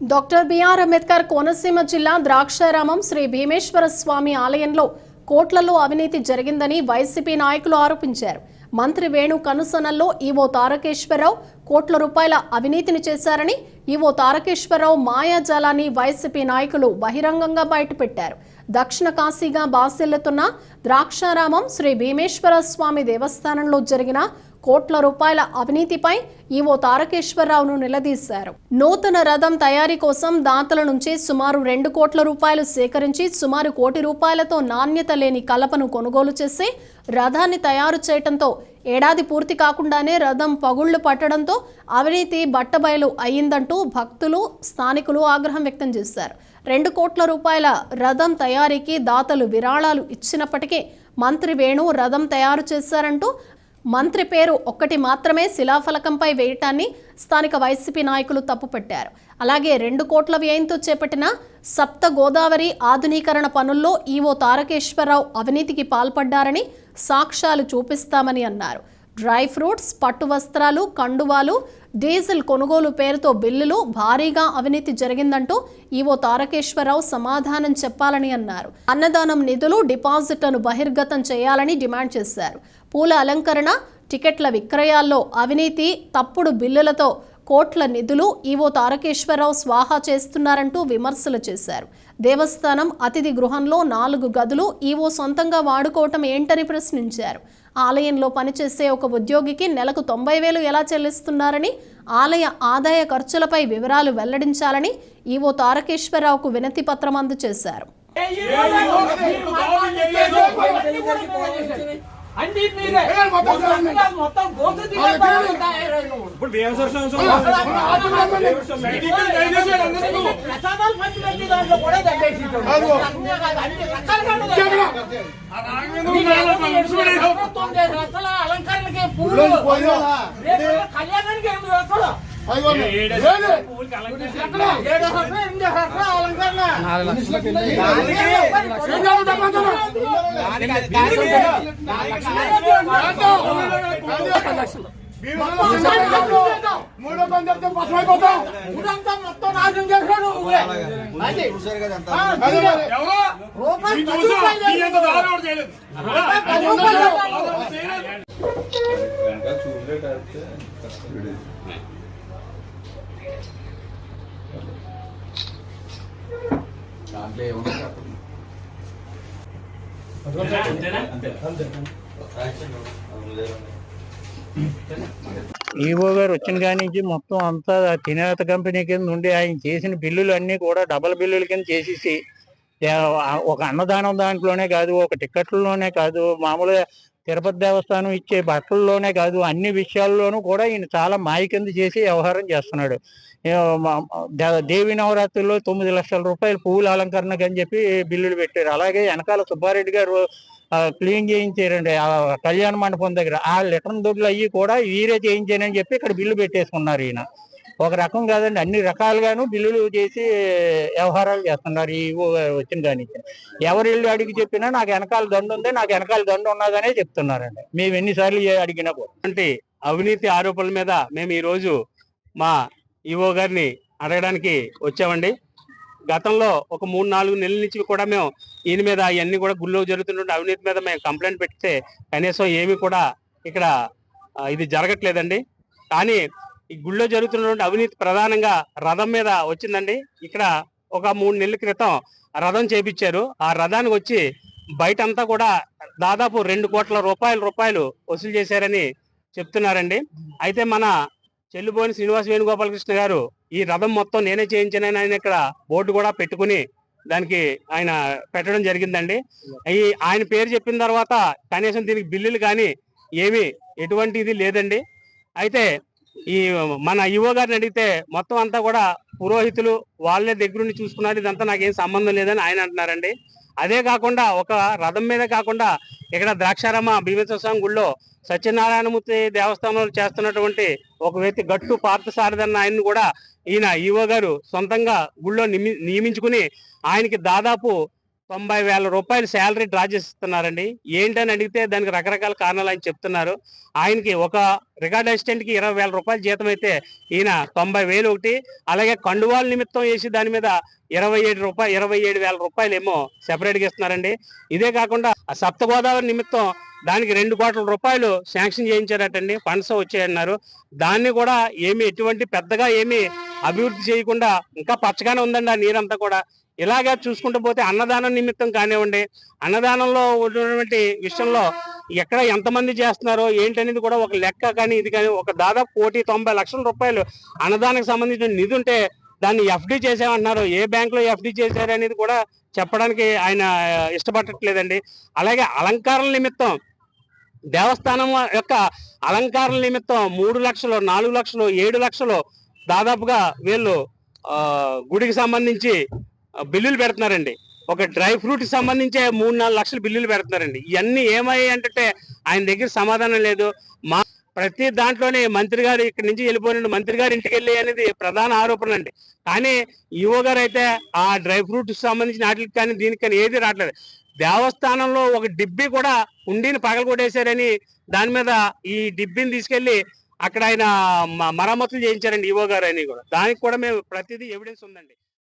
Doctor BR Ambedkar Konaseema జిల్లా ద్రాక్షారామం శ్రీ భీమేశ్వర స్వామి ఆలయంలో కోట్లలో అవినీతి జరిగిందని వైసీపీ నాయకులు ఆరోపించారు. మంత్రి వేణు కనుసనల్లో ఈవో తారకేశ్వరరావు కోట్ల రూపాయల అవినీతిని చేశారని ఈవో తారకేశ్వరరావు మాయాజాలాన్ని వైసీపీ నాయకులు బహిరంగంగా బయటపెట్టారు. దక్షిణ కాశీగా బాసిల్లుతున్న ద్రాక్షారామం శ్రీ భీమేశ్వర స్వామి దేవస్థానంలో జరిగిన కోట్ల రూపాయల అవినీతిపై ఈవో తారకేశ్వరరావును నిలదీశారు. నూతన రథం తయారీ కోసం దాతల నుంచి సుమారు రెండు కోట్ల రూపాయలు సేకరించి సుమారు కోటి రూపాయలతో నాణ్యత లేని కలపను కొనుగోలు చేసి రథాన్ని తయారు చేయటంతో ఏడాది పూర్తి కాకుండానే రథం పగుళ్ళు పట్టడంతో అవినీతి బట్టబయలు అయ్యిందంటూ భక్తులు స్థానికులు ఆగ్రహం వ్యక్తం చేశారు. రెండు కోట్ల రూపాయల రథం తయారీకి దాతలు విరాళాలు ఇచ్చినప్పటికీ మంత్రి వేణు రథం తయారు చేశారంటూ మంత్రి పేరు ఒక్కటి మాత్రమే శిలాఫలకంపై వేయటాన్ని స్థానిక వైసీపీ నాయకులు తప్పుపట్టారు. అలాగే రెండు కోట్ల వ్యయంతో చేపట్టిన సప్త గోదావరి ఆధునీకరణ పనుల్లో ఈవో తారకేశ్వరరావు అవినీతికి పాల్పడ్డారని సాక్ష్యాలు చూపిస్తామని అన్నారు. డ్రై ఫ్రూట్స్ పట్టు వస్త్రాలు కండువాలు డీజిల్ కొనుగోలు పేరుతో బిల్లులు భారీగా అవినీతి జరిగిందంటూ ఈవో తారకేశ్వరరావు సమాధానం చెప్పాలని అన్నారు. అన్నదానం నిధులు డిపాజిట్లను బహిర్గతం చేయాలని డిమాండ్ చేశారు. పూల అలంకరణ టికెట్ల విక్రయాల్లో అవినీతి తప్పుడు బిల్లులతో కోట్ల నిధులు ఈవో తారకేశ్వరరావు స్వాహా చేస్తున్నారంటూ విమర్శలు చేశారు. దేవస్థానం అతిథి గృహంలో నాలుగు గదులు ఈవో సొంతంగా వాడుకోవటం ఏంటని ప్రశ్నించారు. ఆలయంలో పనిచేసే ఒక ఉద్యోగికి నెలకు తొంభై వేలు ఎలా చెల్లిస్తున్నారని ఆలయ ఆదాయ ఖర్చులపై వివరాలు వెల్లడించాలని ఈవో తారకేశ్వరరావుకు వినతి పత్రం అందజేశారు ఇప్పుడు రకాల అలంకరణకి పూలు? కళ్యాణానికి ఎనిమిది రకాలు మూడో పని చెప్తే పసుమైపోతాం ఊరంతా మొత్తం నాశనం చేశాడు నువ్వే. ఈవో గారు వచ్చిన కాడి నుంచి మొత్తం అంతా తినేత కంపెనీ కింద ఉండి ఆయన చేసిన బిల్లులు అన్ని కూడా డబల్ బిల్లుల కింద చేసేసి ఒక అన్నదానం దాంట్లోనే కాదు ఒక టికెట్లలోనే కాదు మామూలుగా తిరుపతి దేవస్థానం ఇచ్చే బట్టల్లోనే కాదు అన్ని విషయాల్లోనూ కూడా ఈయన చాలా మాయ కింద చేసి వ్యవహారం చేస్తున్నాడు. దేవి నవరాత్రుల్లో తొమ్మిది లక్షల రూపాయలు పువ్వుల అలంకరణకు అని చెప్పి బిల్లులు పెట్టారు. అలాగే వెనకాల సుబ్బారెడ్డి గారు క్లీన్ చేయించారండి ఆ కళ్యాణ మండపం దగ్గర. ఆ లిటర్ దొడ్లు అయ్యి కూడా వీరే చేయించానని చెప్పి ఇక్కడ బిల్లు పెట్టేసుకున్నారు ఈయన. ఒక రకం కాదండి అన్ని రకాలుగాను బిల్లులు చేసి వ్యవహారాలు చేస్తున్నారు ఈ వచ్చిన కానీ ఎవరు వెళ్ళి అడిగి చెప్పినా నాకు వెనకాల దండు ఉంది నాకు వెనకాల దండు ఉన్నదనే చెప్తున్నారండి. మేము ఎన్నిసార్లు అడిగినా అంటే అవినీతి ఆరోపణల మీద మేము ఈ రోజు మా ఈవో గారిని అడగడానికి వచ్చామండి. గతంలో ఒక మూడు నాలుగు నెలల నుంచి కూడా మేము ఈయన మీద ఇవన్నీ కూడా గుళ్ళో జరుగుతున్న అవినీతి మీద మేము కంప్లైంట్ పెడితే కనీసం ఏమీ కూడా ఇక్కడ ఇది జరగట్లేదండి. కానీ ఈ గుళ్ళో జరుగుతున్నటువంటి అవినీతి ప్రధానంగా రథం మీద వచ్చిందండి. ఇక్కడ ఒక మూడు నెలల క్రితం రథం చేపించారు. ఆ రథానికి వచ్చి బయట అంతా కూడా దాదాపు రెండు కోట్ల రూపాయల రూపాయలు వసూలు చేశారని చెప్తున్నారండి. అయితే మన చెల్లుబోని శ్రీనివాస వేణుగోపాలకృష్ణ గారు ఈ రథం మొత్తం నేనే చేయించానని ఆయన ఇక్కడ బోర్డు కూడా పెట్టుకుని దానికి ఆయన పెట్టడం జరిగిందండి. ఈ ఆయన పేరు చెప్పిన తర్వాత కనీసం దీనికి బిల్లులు కానీ ఏమి ఎటువంటి ఇది లేదండి. అయితే ఈ మన ఈవో గారిని అడిగితే మొత్తం అంతా కూడా పురోహితులు వాళ్ళే దగ్గరుండి చూసుకున్నారు. ఇదంతా నాకేం సంబంధం లేదని ఆయన అంటున్నారండి. అదే కాకుండా ఒక రథం మీద కాకుండా ఇక్కడ ద్రాక్షారామ భీమేశ్వర గుళ్ళో సత్యనారాయణమూర్తి దేవస్థానంలో చేస్తున్నటువంటి ఒక వ్యక్తి గట్టు పార్థసారథన్న ఆయన్ని కూడా ఈయన ఈవో గారు సొంతంగా గుళ్ళో నిమి నియమించుకుని ఆయనకి దాదాపు తొంభై వేల రూపాయలు శాలరీ డ్రా చేస్తున్నారండి. ఏంటని అడిగితే దానికి రకరకాల కారణాలు ఆయన చెప్తున్నారు. ఆయనకి ఒక రికార్డ్ అసిస్టెంట్కి ఇరవై వేల రూపాయల జీతం అయితే ఈయన తొంభై వేలు ఒకటి అలాగే కండువాల నిమిత్తం వేసి దాని మీద ఇరవై ఏడు రూపాయలు ఇరవై ఏడు వేల రూపాయలు ఏమో సెపరేట్గా ఇస్తున్నారండి. ఇదే కాకుండా సప్త గోదావరి నిమిత్తం దానికి రెండు కోట్ల రూపాయలు శాంక్షన్ చేయించారటండి. ఫండ్స్ వచ్చాయన్నారు. దాన్ని కూడా ఏమి ఎటువంటి పెద్దగా ఏమి అభివృద్ధి చేయకుండా ఇంకా పచ్చగానే ఉందండి ఆ నీరంతా కూడా. ఇలాగా చూసుకుంటూ పోతే అన్నదానం నిమిత్తం కానివ్వండి అన్నదానంలో ఉన్నటువంటి విషయంలో ఎక్కడ ఎంతమంది చేస్తున్నారో ఏంటనేది కూడా ఒక లెక్క కానీ ఇది కానీ ఒక దాదాపు కోటి తొంభై లక్షల రూపాయలు అన్నదానికి సంబంధించిన నిధి ఉంటే దాన్ని ఎఫ్డి చేసామంటున్నారు ఏ బ్యాంకులో ఎఫ్డి చేశారు అనేది కూడా చెప్పడానికి ఆయన ఇష్టపడట్లేదండి. అలాగే అలంకారం నిమిత్తం దేవస్థానం యొక్క అలంకారం నిమిత్తం మూడు లక్షలు నాలుగు లక్షలు ఏడు లక్షలు దాదాపుగా వీళ్ళు గుడికి సంబంధించి బిల్లులు పెడుతున్నారండి. ఒక డ్రై ఫ్రూట్కి సంబంధించే మూడు నాలుగు లక్షలు బిల్లులు పెడుతున్నారండి. ఇవన్నీ ఏమయ్యాయి అంటే ఆయన దగ్గర సమాధానం లేదు. మా ప్రతి దాంట్లోనే మంత్రి గారు ఇక్కడి నుంచి వెళ్ళిపోయిన మంత్రి గారు ఇంటికి వెళ్ళి అనేది ప్రధాన ఆరోపణ అండి. కానీ ఈవో గారు అయితే ఆ డ్రై ఫ్రూట్ సంబంధించిన వాటికి కానీ దీనికి కానీ ఏది రావట్లేదు. దేవస్థానంలో ఒక డిబ్బి కూడా ఉండిని పగలగొట్టేశారని దాని మీద ఈ డిబ్బిని తీసుకెళ్ళి అక్కడ ఆయన మరమ్మతులు చేయించారండి ఈవో గారు అని కూడా. దానికి కూడా మేము ప్రతిదీ ఎవిడెన్స్ ఉందండి.